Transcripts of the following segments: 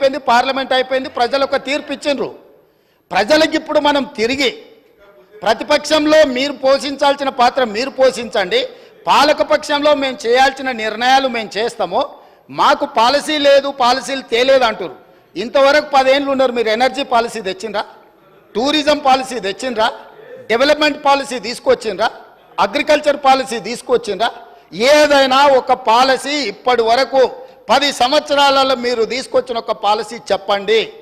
అయిపోయింది పార్లమెంట్ అయిపోయింది ప్రజలు ఒక తీర్పు ఇచ్చిండ్రు. ప్రజలకు ఇప్పుడు మనం తిరిగి ప్రతిపక్షంలో మీరు పోషించాల్సిన పాత్ర మీరు పోషించండి పాలకపక్షంలో మేము చేయాల్సిన నిర్ణయాలు మేము చేస్తాము మాకు పాలసీ లేదు పాలసీలు తేలేదు అంటారు ఇంతవరకు పదేళ్ళు ఉన్నారు మీరు ఎనర్జీ పాలసీ తెచ్చిండ్రా? టూరిజం పాలసీ తెచ్చిండ్రా? డెవలప్మెంట్ పాలసీ తీసుకొచ్చిండ్రా? అగ్రికల్చర్ పాలసీ తీసుకొచ్చిండ్రా? ఏదైనా ఒక పాలసీ ఇప్పటి వరకు పది సంవత్సరాలలో మీరు తీసుకొచ్చిన ఒక పాలసీ చెప్పండి.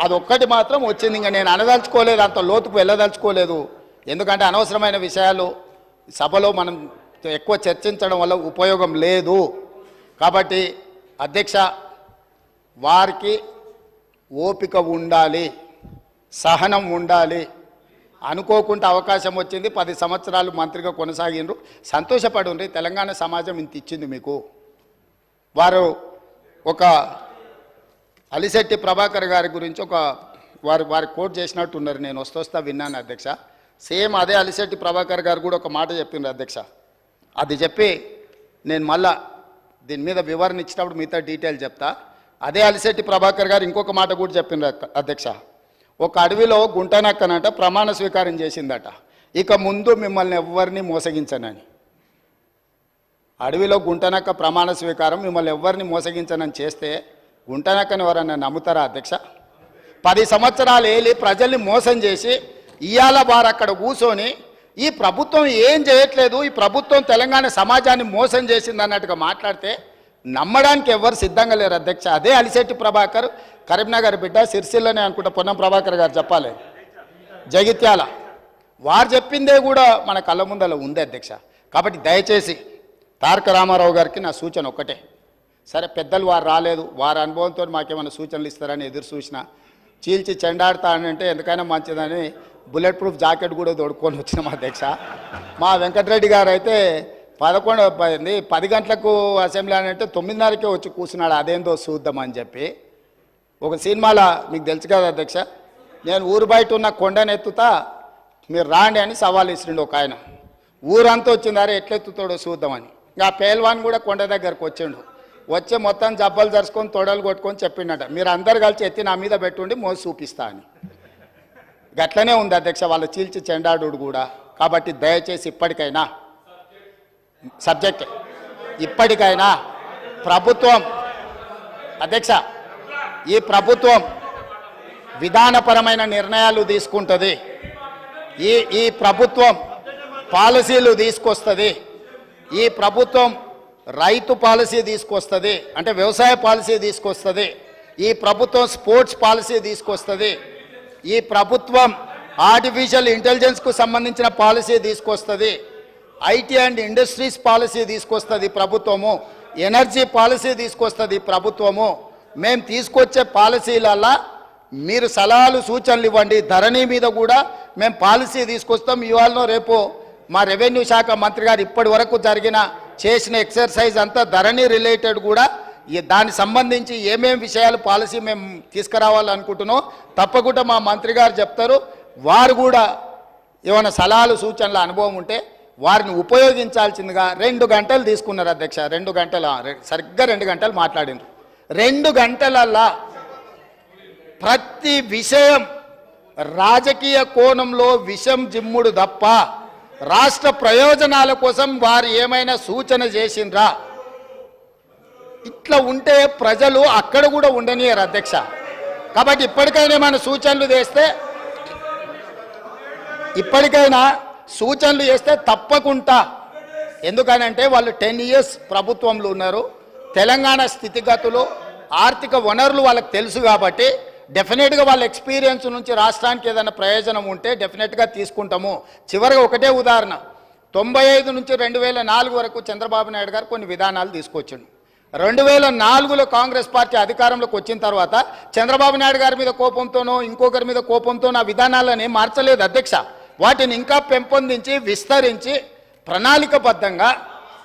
అదొక్కటి మాత్రం వచ్చింది. ఇంకా నేను అనదలుచుకోలేదు అంత లోతుకు వెళ్ళదలుచుకోలేదు. ఎందుకంటే అనవసరమైన విషయాలు. సభలో మనం ఎక్కువ చర్చించడం వల్ల ఉపయోగం లేదు. కాబట్టి అధ్యక్ష వారికి ఓపిక ఉండాలి సహనం ఉండాలి. అనుకోకుండా అవకాశం వచ్చింది పది సంవత్సరాలు మంత్రిగా కొనసాగిండ్రు. సంతోషపడుండ్రి. తెలంగాణ సమాజం ఇంత ఇచ్చింది మీకు. వారు ఒక అలిశెట్టి ప్రభాకర్ గారి గురించి ఒక వారు వారి కోట్ చేసినట్టు ఉన్నారు. నేను వస్తొస్తా విన్నాను అధ్యక్ష. సేమ్ అదే అలిశెట్టి ప్రభాకర్ గారు కూడా ఒక మాట చెప్పిండ్రు అధ్యక్ష. అది చెప్పి నేను మళ్ళా దీని మీద వివరణ ఇచ్చినప్పుడు మిగతా డీటెయిల్ చెప్తా. అదే అలిశెట్టి ప్రభాకర్ గారు ఇంకొక మాట కూడా చెప్పిండ్రు అధ్యక్ష. ఒక అడవిలో గుంటనక్కనంట ప్రమాణ స్వీకారం చేసిందట. ఇక ముందు మిమ్మల్ని ఎవ్వరిని మోసగించనని. అడవిలో గుంటనక్క ప్రమాణ స్వీకారం మిమ్మల్ని ఎవరిని మోసగించనని చేస్తే గుంటనక్కని ఎవరన్నా నమ్ముతారా అధ్యక్ష? పది సంవత్సరాలు ఏలి ప్రజల్ని మోసం చేసి ఇయాల వారు అక్కడ కూర్చొని ఈ ప్రభుత్వం ఏం చేయట్లేదు ఈ ప్రభుత్వం తెలంగాణ సమాజాన్ని మోసం చేసింది అన్నట్టుగా మాట్లాడితే నమ్మడానికి ఎవరు సిద్ధంగా లేరు అధ్యక్ష. అదే అలిశెట్టి ప్రభాకర్ కరీంనగర్ బిడ్డ సిరిసిల్లనే అనుకుంటా పొన్నం ప్రభాకర్ గారు చెప్పాలి. జగిత్యాల. వారు చెప్పిందే కూడా మన కళ్ళ ముందల ఉంది అధ్యక్ష. కాబట్టి దయచేసి తారక రామారావు గారికి నా సూచన ఒక్కటే. సరే పెద్దలు వారు రాలేదు వారి అనుభవంతో మాకేమైనా సూచనలు ఇస్తారని ఎదురు చూసిన చీల్చి చెండాడతానంటే ఎందుకైనా మంచిదని బుల్లెట్ ప్రూఫ్ జాకెట్ కూడా తోడుకొని మా అధ్యక్ష. మా వెంకటరెడ్డి గారు అయితే పదకొండు పది పది గంటలకు అసెంబ్లీ అని అంటే తొమ్మిదిన్నరకే వచ్చి కూర్చున్నాడు అదేందో చూద్దామని చెప్పి. ఒక సినిమాలో మీకు తెలుసు కదా అధ్యక్ష? నేను ఊరు బయట ఉన్న కొండను ఎత్తుతా మీరు రాండి అని సవాల్ ఇస్తుండే ఒక ఆయన. ఊరంతా వచ్చింది అరే ఎట్లెత్తుతాడో చూద్దామని. ఇంకా ఆ పేల్వాన్ కూడా కొండ దగ్గరకు వచ్చిండు. వచ్చి మొత్తం జబ్బలు జరుచుకొని తొడలు కొట్టుకొని చెప్పిండట మీరు అందరు కలిసి ఎత్తి నా మీద పెట్టుండి మోసి చూపిస్తా అని. గట్లనే ఉంది అధ్యక్ష వాళ్ళ చీల్చి చెండాడు కూడా. కాబట్టి దయచేసి ఇప్పటికైనా సబ్జెక్ట్ ఇప్పటికైనా ప్రభుత్వం అధ్యక్ష ఈ ప్రభుత్వం విధానపరమైన నిర్ణయాలు తీసుకుంటుంది. ఈ ఈ ప్రభుత్వం పాలసీలు తీసుకొస్తుంది. ఈ ప్రభుత్వం రైతు పాలసీ తీసుకొస్తుంది అంటే వ్యవసాయ పాలసీ తీసుకొస్తుంది ఈ ప్రభుత్వం స్పోర్ట్స్ పాలసీ తీసుకొస్తుంది ఈ ప్రభుత్వం ఆర్టిఫిషియల్ ఇంటెలిజెన్స్కు సంబంధించిన పాలసీ తీసుకొస్తుంది ఐటీ అండ్ ఇండస్ట్రీస్ పాలసీ తీసుకొస్తుంది ప్రభుత్వము ఎనర్జీ పాలసీ తీసుకొస్తుంది ప్రభుత్వము. మేము తీసుకొచ్చే పాలసీలల్లా మీరు సలహాలు సూచనలు ఇవ్వండి ధరణి మీద కూడా మేము పాలసీ తీసుకొస్తాం. ఇవాళ రేపు మా రెవెన్యూ శాఖ మంత్రి గారు ఇప్పటి వరకు జరిగిన చేసిన ఎక్సర్సైజ్ అంతా ధరణి రిలేటెడ్ కూడా. దానికి సంబంధించి ఏమేమి విషయాలు పాలసీ మేము తీసుకురావాలనుకుంటున్నాం తప్పకుండా మా మంత్రి గారు చెప్తారు. వారు కూడా ఏమైనా సలహాలు సూచనల అనుభవం ఉంటే వారిని ఉపయోగించాల్సిందిగా రెండు గంటలు తీసుకున్నారు అధ్యక్ష. రెండు గంటల సరిగ్గా రెండు గంటలు మాట్లాడింది రెండు గంటలల్లా ప్రతి విషయం రాజకీయ కోణంలో విషం జిమ్ముడు తప్ప రాష్ట్ర ప్రయోజనాల కోసం వారు ఏమైనా సూచన చేసిండ్రా? ఇట్లా ఉంటే ప్రజలు అక్కడ కూడా ఉండనియరు అధ్యక్ష. కాబట్టి ఇప్పటికైనా ఏమైనా సూచనలు చేస్తే ఇప్పటికైనా సూచనలు చేస్తే తప్పకుండా. ఎందుకనంటే వాళ్ళు టెన్ ఇయర్స్ ప్రభుత్వంలో ఉన్నారు. తెలంగాణ స్థితిగతులు ఆర్థిక వనరులు వాళ్ళకి తెలుసు కాబట్టి డెఫినెట్గా వాళ్ళ ఎక్స్పీరియన్స్ నుంచి రాష్ట్రానికి ఏదైనా ప్రయోజనం ఉంటే డెఫినెట్గా తీసుకుంటాము. చివరిగా ఒకటే ఉదాహరణ. తొంభై ఐదు నుంచి రెండు వేల నాలుగు వరకు చంద్రబాబు నాయుడు గారు కొన్ని విధానాలు తీసుకొచ్చిండు. రెండు వేల నాలుగులో కాంగ్రెస్ పార్టీ అధికారంలోకి వచ్చిన తర్వాత చంద్రబాబు నాయుడు గారి మీద కోపంతోనో ఇంకొకరి మీద కోపంతోనో ఆ విధానాలని మార్చలేదు అధ్యక్ష. వాటిని ఇంకా పెంపొందించి విస్తరించి ప్రణాళికబద్ధంగా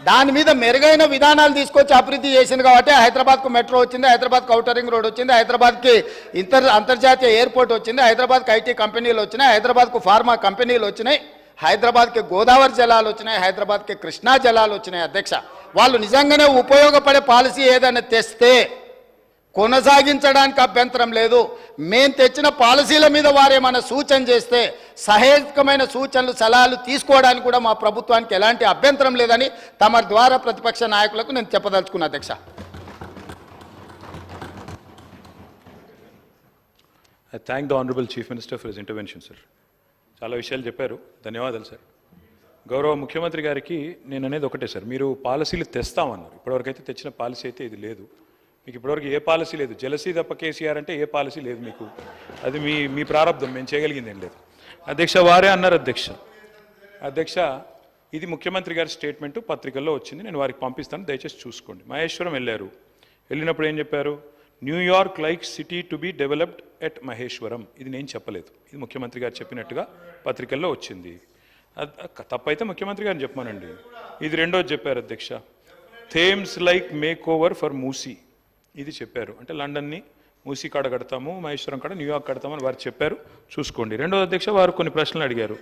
దాని మీద మెరుగైన విధానాలు తీసుకొచ్చి అభివృద్ధి చేసింది కాబట్టి హైదరాబాద్కు మెట్రో వచ్చింది హైదరాబాద్కు అవుటరింగ్ రోడ్ వచ్చింది హైదరాబాద్కి ఇంటర్ అంతర్జాతీయ ఎయిర్పోర్ట్ వచ్చింది హైదరాబాద్కి ఐటీ కంపెనీలు వచ్చినాయి హైదరాబాద్కు ఫార్మా కంపెనీలు వచ్చినాయి హైదరాబాద్కి గోదావరి జలాలు వచ్చినాయి హైదరాబాద్కి కృష్ణా జలాలు వచ్చినాయి అధ్యక్ష. వాళ్ళు నిజంగానే ఉపయోగపడే పాలసీ ఏదైనా తెస్తే కొనసాగించడానికి అభ్యంతరం లేదు. మేము తెచ్చిన పాలసీల మీద వారేమైనా సూచన చేస్తే సహేతుకమైన సూచనలు సలహాలు తీసుకోవడానికి కూడా మా ప్రభుత్వానికి ఎలాంటి అభ్యంతరం లేదని తమ ద్వారా ప్రతిపక్ష నాయకులకు నేను చెప్పదలుచుకున్నా అధ్యక్ష. I thank the honourable chief minister for his intervention sir చాలా విషయాలు చెప్పారు. ధన్యవాదాలు సార్ గౌరవ ముఖ్యమంత్రి గారికి నేను అనేది ఒకటే సార్ మీరు పాలసీలు తెస్తామన్నారు. ఇప్పటివరకు అయితే తెచ్చిన పాలసీ అయితే ఇది లేదు. మీకు ఇప్పటివరకు ఏ పాలసీ లేదు. జలసీ తప్ప కేసీఆర్ అంటే ఏ పాలసీ లేదు మీకు. అది మీ మీ ప్రారంభం మేము చేయగలిగింది ఏం లేదు. అధ్యక్ష వారే అన్నారు అధ్యక్ష. అధ్యక్ష ఇది ముఖ్యమంత్రి గారి స్టేట్మెంట్ పత్రికల్లో వచ్చింది. నేను వారికి పంపిస్తాను. దయచేసి చూసుకోండి. మహేశ్వరం వెళ్ళారు. వెళ్ళినప్పుడు ఏం చెప్పారు? New York like city to be developed at Maheshwaram. ఇది నేను చెప్పలేదు. ఇది ముఖ్యమంత్రి గారు చెప్పినట్టుగా పత్రికల్లో వచ్చింది. తప్పైతే ముఖ్యమంత్రి గారిని చెప్పమానండి. ఇది రెండోది చెప్పారు అధ్యక్ష. Thames like makeover for Musi. ఇది చెప్పారు. అంటే లండన్ని మూసీ కాడ కడతాము మహేశ్వరం కాడ న్యూయార్క్ కడతామని వారు చెప్పారు. చూసుకోండి. రెండో అధ్యక్ష వారు కొన్ని ప్రశ్నలు అడిగారు.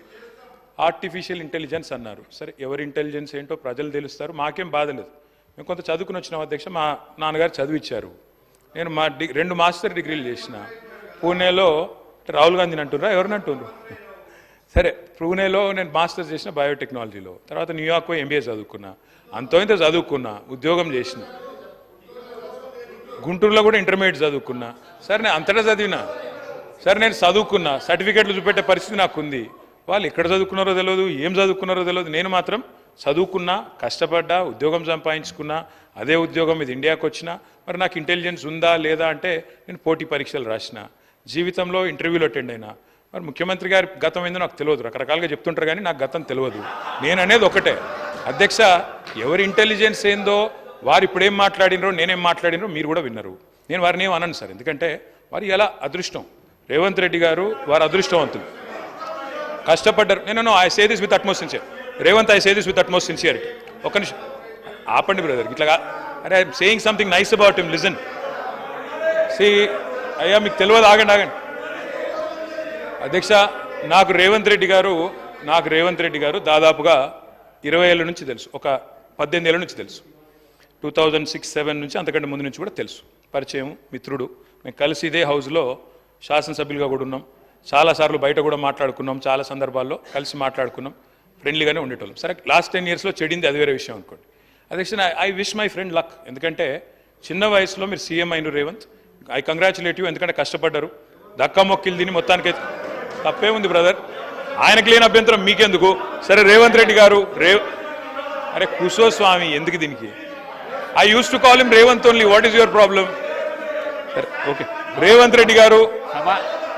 ఆర్టిఫిషియల్ ఇంటెలిజెన్స్ అన్నారు. సరే ఎవరి ఇంటెలిజెన్స్ ఏంటో ప్రజలు తెలుస్తారు. మాకేం బాధ లేదు. మేము కొంత చదువుకుని వచ్చిన అధ్యక్ష. మా నాన్నగారు చదివిచ్చారు. నేను మా డి రెండు మాస్టర్ డిగ్రీలు చేసిన. పూణేలో రాహుల్ గాంధీని అంటున్నారా ఎవరిని అంటున్నారు సరే పూణేలో నేను మాస్టర్స్ చేసిన బయోటెక్నాలజీలో తర్వాత న్యూయార్క్ ఎంబీఏ చదువుకున్నా. అంతో ఇంత చదువుకున్నా ఉద్యోగం చేసిన. గుంటూరులో కూడా ఇంటర్మీడియట్ చదువుకున్నా. సరే నేను అంతటా చదివినా. సరే నేను చదువుకున్నా. సర్టిఫికెట్లు చూపెట్టే పరిస్థితి నాకు ఉంది వాళ్ళు ఎక్కడ చదువుకున్నారో తెలియదు ఏం చదువుకున్నారో తెలియదు నేను మాత్రం చదువుకున్నా కష్టపడ్డా ఉద్యోగం సంపాదించుకున్నా అదే ఉద్యోగం ఇది ఇండియాకి వచ్చినా. మరి నాకు ఇంటెలిజెన్స్ ఉందా లేదా అంటే నేను పోటీ పరీక్షలు రాసిన. జీవితంలో ఇంటర్వ్యూలో అటెండ్ అయినా. మరి ముఖ్యమంత్రి గారి గతం ఏందో నాకు తెలియదు రకరకాలుగా చెప్తుంటారు కానీ నాకు గతం తెలియదు నేను అనేది ఒకటే. అధ్యక్ష ఎవరి ఇంటెలిజెన్స్ ఏందో వారు ఇప్పుడేం మాట్లాడినరో నేనేం మాట్లాడినరో మీరు కూడా విన్నారు. నేను వారిని ఏం అనను సార్. ఎందుకంటే వారి ఎలా అదృష్టం? రేవంత్ రెడ్డి గారు వారు అదృష్టవంతులు. కష్టపడ్డారు. నేను I say this with utmost sincere Revanth I say this with utmost sincerity ఒక నిమిషం. ఆపండి బ్రదర్. ఇట్లా అరే I'm saying something nice about him listen see అయ్యా మీకు తెలియదు. ఆగండి ఆగండి. అధ్యక్ష నాకు రేవంత్ రెడ్డి గారు నాకు రేవంత్ రెడ్డి గారు దాదాపుగా ఇరవై ఏళ్ళ నుంచి తెలుసు. ఒక పద్దెనిమిది ఏళ్ళ నుంచి తెలుసు. టూ థౌజండ్ సిక్స్ సెవెన్ నుంచి అంతకంటే ముందు నుంచి కూడా తెలుసు. పరిచయం మిత్రుడు. మేము కలిసి ఇదే హౌస్లో శాసనసభ్యులుగా కూడా ఉన్నాం. చాలాసార్లు బయట కూడా మాట్లాడుకున్నాం చాలా సందర్భాల్లో కలిసి మాట్లాడుకున్నాం. ఫ్రెండ్లీగానే ఉండేటోళ్ళం. సరే లాస్ట్ టెన్ ఇయర్స్లో చెడింది అది వేరే విషయం అనుకోండి. అధ్యక్ష I wish my friend luck ఎందుకంటే చిన్న వయసులో మీరు సీఎం అయిన రేవంత్ ఐ కంగ్రాచులేట్ యూ ఎందుకంటే కష్టపడ్డారు. దక్కా మొక్కిలు తిని మొత్తానికి తప్పే ఉంది బ్రదర్ ఆయనకు లేని అభ్యంతరం మీకెందుకు? సరే రేవంత్ రెడ్డి గారు రేవ్ అరే కుసో స్వామి ఎందుకు దీనికి? I use to call him Revanth only what is your problem okay Revanth Reddy garu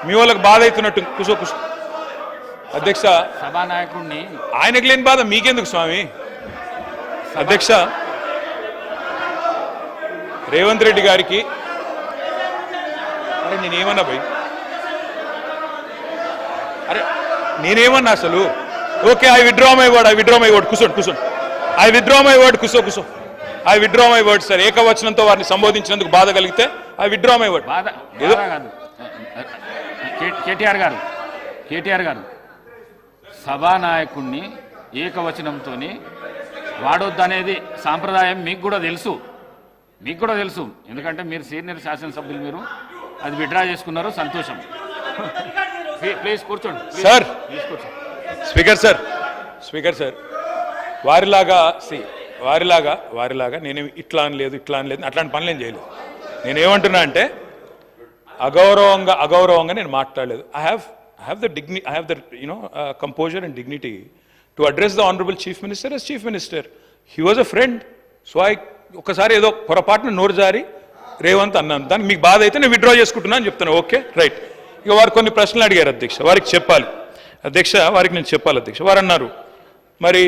మీ వాళ్ళకి బాధ అవుతున్నట్టు కుసో కుసో. అధ్యక్ష సభానాయకుడిని ఆయనకు లేని బాధ మీకెందుకు స్వామి? అధ్యక్ష రేవంత్ రెడ్డి గారికి అరే నేనేమన్నా భయ్? అరే నేనేమన్నా అసలు? Okay I withdraw my word I withdraw my word కూర్చోండి కూర్చోండి ఐ విడ్రా మై వర్డ్ కూర్చో కూర్చో I withdraw my word sir. ఏకవచనంతో వారిని సంబోధించినందుకు బాధ కలిగితే ఐ విడ్రా మై వర్డ్. బాధ కాదు. కేటీఆర్ గారు కేటీఆర్ గారు సభానాయకుడిని ఏకవచనంతో వాడొద్దనేది సాంప్రదాయం మీకు కూడా తెలుసు. మీకు కూడా తెలుసు. ఎందుకంటే మీరు సీనియర్ శాసనసభ్యులు మీరు. అది విడ్రా చేసుకున్నారు సంతోషం. ప్లీ- ప్లీజ్ కూర్చోండి. Sir. Speaker sir. Speaker sir. వారిలాగా సి వారిలాగా వారిలాగా నేను ఇట్లా అని లేదు ఇట్లా అని లేదు అట్లాంటి పనులు ఏం చేయలేదు. నేనేమంటున్నా అంటే అగౌరవంగా అగౌరవంగా నేను మాట్లాడలేదు. I have I have the డిగ్ని I have the you know composure and dignity to address the honourable chief minister as chief minister he was a friend so I ఒకసారి ఏదో పొరపాటున నోరు జారి రేవంత్ అన్నాను. దానికి మీకు బాధ అయితే నేను విత్డ్రా చేసుకుంటున్నాను అని చెప్తాను ఓకే రైట్ ఇక వారు కొన్ని ప్రశ్నలు అడిగారు అధ్యక్ష. వారికి చెప్పాలి. అధ్యక్ష వారికి నేను చెప్పాలి అధ్యక్ష. వారు అన్నారు మరి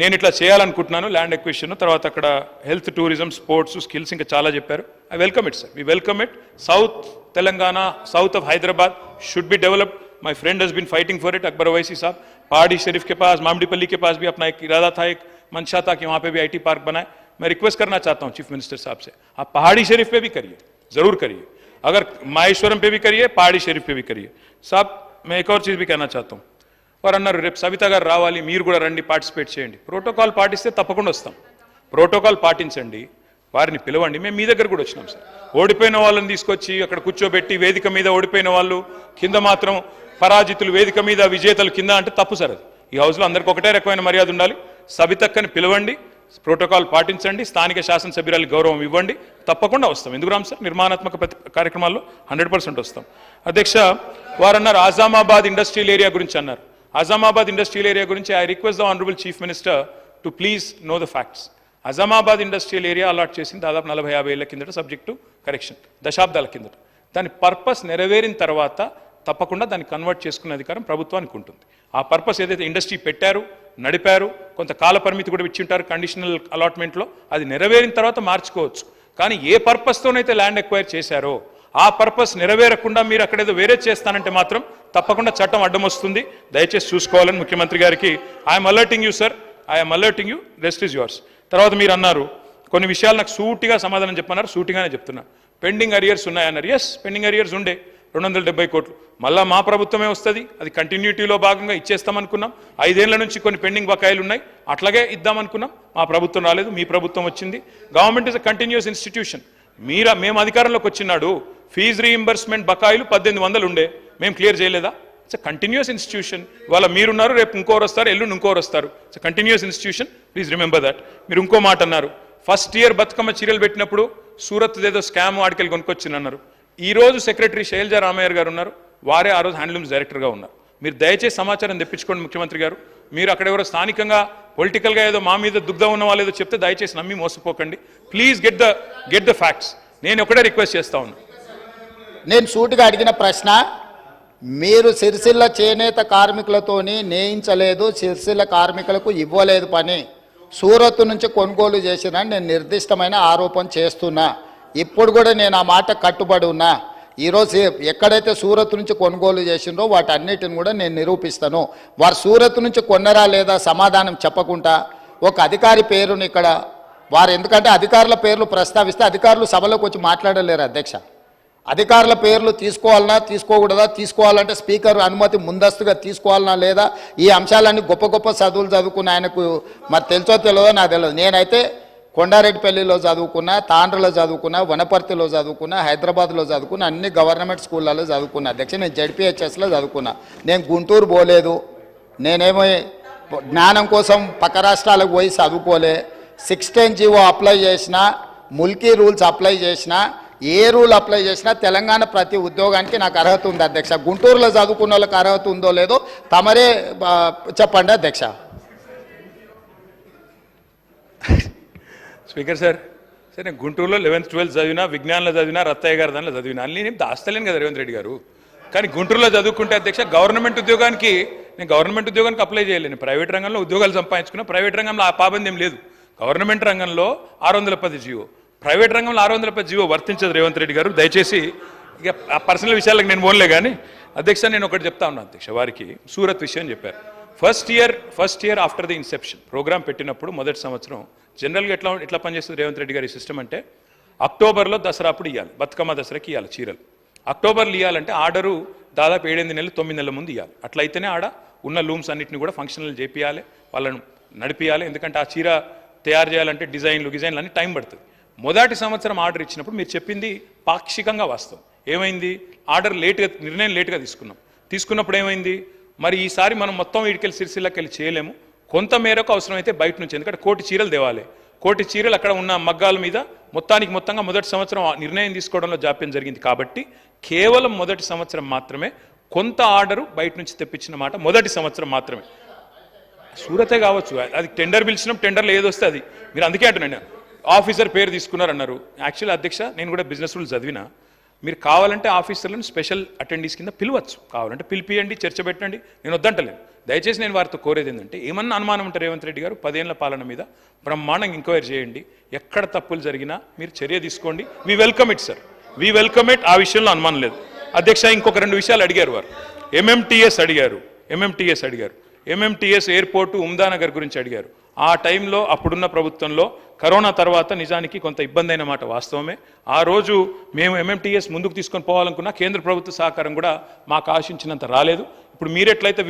నేను ఇట్లా చేయాలనుకుంటున్నాను ల్యాండ్ ఎక్విషన్ తర్వాత అక్కడ హెల్త్ టూరిజం స్పోర్ట్స్ స్కిల్స్ ఇంకా చాలా చెప్పారు I welcome it sir we welcome it south Telangana south of Hyderabad should be developed my friend has been fighting for it Akbar Owaisi Sahab Pahadi Shareef के पास मामडीपल्ली के पास भी अपना एक इरादा था एक मंशा था कि वहाँ पे भी आईटी पार्क बनाए मैं रिक्वेस्ट करना चाहता हूँ चीफ मिनिस्टर साहब से आप पहाड़ी शरीफ पे भी करिए जरूर करिए अगर माहेश्वरम पे भी करिए पहाड़ी शरीफ पे भी करिए साहब मैं एक और चीज़ भी कहना चाहता हूँ వారు అన్నారు రేపు సవిత గారు రావాలి మీరు కూడా రండి పార్టిసిపేట్ చేయండి. ప్రోటోకాల్ పాటిస్తే తప్పకుండా వస్తాం. ప్రోటోకాల్ పాటించండి వారిని పిలవండి మేము మీ దగ్గర కూడా వచ్చినాం సార్. ఓడిపోయిన వాళ్ళని తీసుకొచ్చి అక్కడ కూర్చోబెట్టి వేదిక మీద ఓడిపోయిన వాళ్ళు కింద మాత్రం పరాజితులు వేదిక మీద విజేతలు కింద అంటే తప్పు సార్ అది. ఈ హౌస్లో అందరికి ఒకటే రకమైన మర్యాద ఉండాలి. సవితక్కని పిలవండి ప్రోటోకాల్ పాటించండి స్థానిక శాసనసభ్యురాలు గౌరవం ఇవ్వండి తప్పకుండా వస్తాం. ఎందుకు రామ్ సార్? నిర్మాణాత్మక కార్యక్రమాల్లో హండ్రెడ్ పర్సెంట్ వస్తాం. అధ్యక్ష వారన్నారు ఆజామాబాద్ ఇండస్ట్రియల్ ఏరియా గురించి అన్నారు. అజామాబాద్ ఇండస్ట్రియల్ ఏరియా గురించి I request the honourable chief minister to please know the facts Azamabad industrial area allot చేసింది దాదాపు నలభై యాభై ఏళ్ళ కిందట సబ్జెక్ట్ టు కరెక్షన్ దశాబ్దాల కిందట. దాని పర్పస్ నెరవేరిన తర్వాత తప్పకుండా దాన్ని కన్వర్ట్ చేసుకునే అధికారం ప్రభుత్వానికి ఉంటుంది. ఆ పర్పస్ ఏదైతే ఇండస్ట్రీ పెట్టారు నడిపారు కొంత కాల పరిమితి కూడా ఇచ్చింటారు కండిషనల్ అలాట్మెంట్లో అది నెరవేరిన తర్వాత మార్చుకోవచ్చు. కానీ ఏ పర్పస్తోనైతే ల్యాండ్ ఎక్వైర్ చేశారో ఆ పర్పస్ నెరవేరకుండా మీరు అక్కడేదో వేరే చేస్తానంటే మాత్రం తప్పకుండా చట్టం అడ్డం వస్తుంది దయచేసి చూసుకోవాలని ముఖ్యమంత్రి గారికి I'm alerting you sir I'm alerting you rest is yours తర్వాత మీరు అన్నారు కొన్ని విషయాలు నాకు సూటిగా సమాధానం చెప్పన్నారు సూటిగానే చెప్తున్నా. పెండింగ్ అరియర్స్ ఉన్నాయన్నారు. ఎస్ పెండింగ్ అరియర్స్ ఉండే. రెండు వందల డెబ్బై కోట్లు. మళ్ళా మా ప్రభుత్వమే వస్తుంది. అది కంటిన్యూటీలో భాగంగా ఇచ్చేస్తామనుకున్నాం. ఐదేళ్ళ నుంచి కొన్ని పెండింగ్ బకాయిలు ఉన్నాయి. అట్లాగే ఇద్దామనుకున్నాం. మా ప్రభుత్వం రాలేదు. మీ ప్రభుత్వం వచ్చింది. Government is a continuous institution మీరా మేము అధికారంలోకి వచ్చినాడు. ఫీజు రీయింబర్స్మెంట్ బకాయిలు పద్దెనిమిది వందలు ఉండే. మేము క్లియర్ చేయలేదా? ఇట్స్ కంటిన్యూస్ ఇన్స్టిట్యూషన్ ఇవాళ మీరున్నారు రేపు ఇంకోరు వస్తారు ఎల్లుండి ఇంకోరు వస్తారు. It's continuous institution please remember that మీరు ఇంకో మాట అన్నారు. ఫస్ట్ ఇయర్ బతుకమ్మ చీరలు పెట్టినప్పుడు సూరత్ ఏదో స్కామ్ ఆడికెళ్ళి కొనుక్కొచ్చింది అన్నారు ఈ రోజు సెక్రటరీ శైలజ రామయ్య గారు ఉన్నారు. వారే ఆ రోజు హ్యాండ్లూమ్స్ డైరెక్టర్గా ఉన్నారు. మీరు దయచేసి సమాచారం తెప్పించుకోండి ముఖ్యమంత్రి గారు. మీరు అక్కడ ఎవరో స్థానికంగా పొలిటికల్గా ఏదో మా మీద దుగ్ధం ఉన్న వాళ్ళు ఏదో చెప్తే దయచేసి నమ్మి మోసపోకండి. Please get the get the facts నేను ఒకటే రిక్వెస్ట్ చేస్తా ఉన్నాను నేను సూటిగా అడిగిన ప్రశ్న మీరు సిరిసిల్ల చేనేత కార్మికులతోని నేయించలేదు సిరిసిల్ల కార్మికులకు ఇవ్వలేదు పని. సూరత్ నుంచి కొనుగోలు చేసిన నేను నిర్దిష్టమైన ఆరోపణ చేస్తున్నా. ఇప్పుడు కూడా నేను ఆ మాట కట్టుబడి ఉన్నా. ఈరోజు ఎక్కడైతే సూరత్ నుంచి కొనుగోలు చేసిండ్రో వాటన్నిటిని కూడా నేను నిరూపిస్తాను. వారు సూరత్ నుంచి కొన్నరా లేదా సమాధానం చెప్పకుండా ఒక అధికారి పేరుని ఇక్కడ వారు ఎందుకంటే అధికారుల పేర్లు ప్రస్తావిస్తే అధికారులు సభలోకి వచ్చి మాట్లాడలేరు అధ్యక్ష. అధికారుల పేర్లు తీసుకోవాలన్నా తీసుకోకూడదా తీసుకోవాలంటే స్పీకర్ అనుమతి ముందస్తుగా తీసుకోవాలన్నా లేదా? ఈ అంశాలన్నీ గొప్ప గొప్ప చదువులు చదువుకున్న ఆయనకు మరి తెలుసో తెలియదో నాకు తెలియదు. నేనైతే కొండారెడ్డిపల్లిలో చదువుకున్నా తాండ్రలో చదువుకున్నా వనపర్తిలో చదువుకున్నా హైదరాబాద్లో చదువుకున్నా అన్ని గవర్నమెంట్ స్కూళ్ళలో చదువుకున్నా. అధ్యక్ష నేను జడ్పిహెచ్ఎస్లో చదువుకున్నా. నేను గుంటూరు పోలేదు. నేనేమో జ్ఞానం కోసం పక్క రాష్ట్రాలకు పోయి చదువుకోలే. సిక్స్టీన్ జీవో అప్లై చేసిన ముల్కీ రూల్స్ అప్లై చేసిన ఏ రూల్ అప్లై చేసినా తెలంగాణ ప్రతి ఉద్యోగానికి నాకు అర్హత ఉంది అధ్యక్ష. గుంటూరులో చదువుకున్న వాళ్ళకి అర్హత ఉందో లేదో తమరే చెప్పండి అధ్యక్ష. స్పీకర్ సార్ సార్ నేను గుంటూరులో లెవెన్త్ ట్వెల్త్ చదివినా విజ్ఞానంలో చదివినా రత్తయ్య గారి దానిలో చదివినా అన్ని నేను దాస్తలేను కదా రేవంత్ రెడ్డి గారు. కానీ గుంటూరులో చదువుకుంటే అధ్యక్ష గవర్నమెంట్ ఉద్యోగానికి నేను గవర్నమెంట్ ఉద్యోగానికి అప్లై చేయలేను. ప్రైవేట్ రంగంలో ఉద్యోగాలు సంపాదించుకున్నా ప్రైవేట్ రంగంలో ఆ పాబంద్యం లేదు. గవర్నమెంట్ రంగంలో ఆరు వందల పది జీవో. ప్రైవేట్ రంగంలో ఆరు వందల జీవో వర్తించదు రేవంత్ రెడ్డి గారు. దయచేసి ఇక ఆ పర్సనల్ విషయాలకు నేను పోన్లే కానీ అధ్యక్ష నేను ఒకటి చెప్తా ఉన్నాను అధ్యక్ష వారికి సూరత్ విషయం చెప్పారు. First year first year after the inception program పెట్టినప్పుడు మొదటి సంవత్సరం జనరల్గా ఎట్లా ఎట్లా పనిచేస్తుంది రేవంత్ రెడ్డి గారి సిస్టమ్ అంటే అక్టోబర్లో దసరా అప్పుడు ఇవ్వాలి బతుకమ్మ దసరాకి ఇవ్వాలి చీరలు. అక్టోబర్లో ఇవ్వాలంటే ఆర్డరు దాదాపు ఏడెనిమిది నెలలు తొమ్మిది నెలల ముందు ఇవ్వాలి అట్లయితేనే ఆడ ఉన్న లూమ్స్ అన్నింటిని కూడా ఫంక్షనల్ చేపియాలి వాళ్ళను నడిపియాలి. ఎందుకంటే ఆ చీర తయారు చేయాలంటే డిజైన్లు డిజైన్లు అన్ని టైం పడుతుంది. మొదటి సంవత్సరం ఆర్డర్ ఇచ్చినప్పుడు మీరు చెప్పింది పాక్షికంగా వాస్తవం. ఏమైంది? ఆర్డర్ లేట్గా నిర్ణయం లేట్గా తీసుకున్నాం. తీసుకున్నప్పుడు ఏమైంది? మరి ఈసారి మనం మొత్తం వీడికెళ్ళి సిరిసిల్లకి వెళ్ళి చేయలేము. కొంత మేరకు అవసరమైతే బయట నుంచి ఎందుకంటే కోటి చీరలు దేవాలి కోటి చీరలు అక్కడ ఉన్న మగ్గాల మీద మొత్తానికి మొత్తంగా మొదటి సంవత్సరం నిర్ణయం తీసుకోవడంలో జాప్యం జరిగింది కాబట్టి కేవలం మొదటి సంవత్సరం మాత్రమే కొంత ఆర్డరు బయట నుంచి తెప్పించిన మాట మొదటి సంవత్సరం మాత్రమే. సూరతే కావచ్చు. అది టెండర్ పిలిచినాం టెండర్లో ఏదొస్తే వస్తే అది. మీరు అందుకే అంటున్నాను ఆఫీసర్ పేరు తీసుకున్నారన్నారు. యాక్చువల్ అధ్యక్ష నేను కూడా బిజినెస్ రూల్ చదివినా. మీరు కావాలంటే ఆఫీసర్లను స్పెషల్ అటెండీస్ కింద పిలవచ్చు. కావాలంటే పిలిపియండి చర్చ పెట్టండి. నేను వద్దంటలేను దయచేసి నేను వారితో కోరేది ఏంటంటే ఏమన్నా అనుమానం ఉంటే రేవంత్ రెడ్డి గారు పదేళ్ళ పాలన మీద బ్రహ్మాండంగా ఎంక్వైరీ చేయండి. ఎక్కడ తప్పులు జరిగినా మీరు చర్య తీసుకోండి. We welcome it sir we welcome it ఆ విషయంలో అనుమానం లేదు. అధ్యక్ష ఇంకొక రెండు విషయాలు అడిగారు వారు. ఎంఎంటీఎస్ అడిగారు. ఎంఎంటీఎస్ అడిగారు. ఎంఎంటీఎస్ ఎయిర్పోర్టు ఉమ్దానగర్ గురించి అడిగారు. ఆ టైంలో అప్పుడున్న ప్రభుత్వంలో కరోనా తర్వాత నిజానికి కొంత ఇబ్బంది అయిన మాట వాస్తవమే. ఆ రోజు మేము ఎంఎంటీఎస్ ముందుకు తీసుకొని పోవాలనుకున్నా కేంద్ర ప్రభుత్వ సహకారం కూడా మాకు ఆశించినంత రాలేదు. ఇప్పుడు మీరెట్లయితే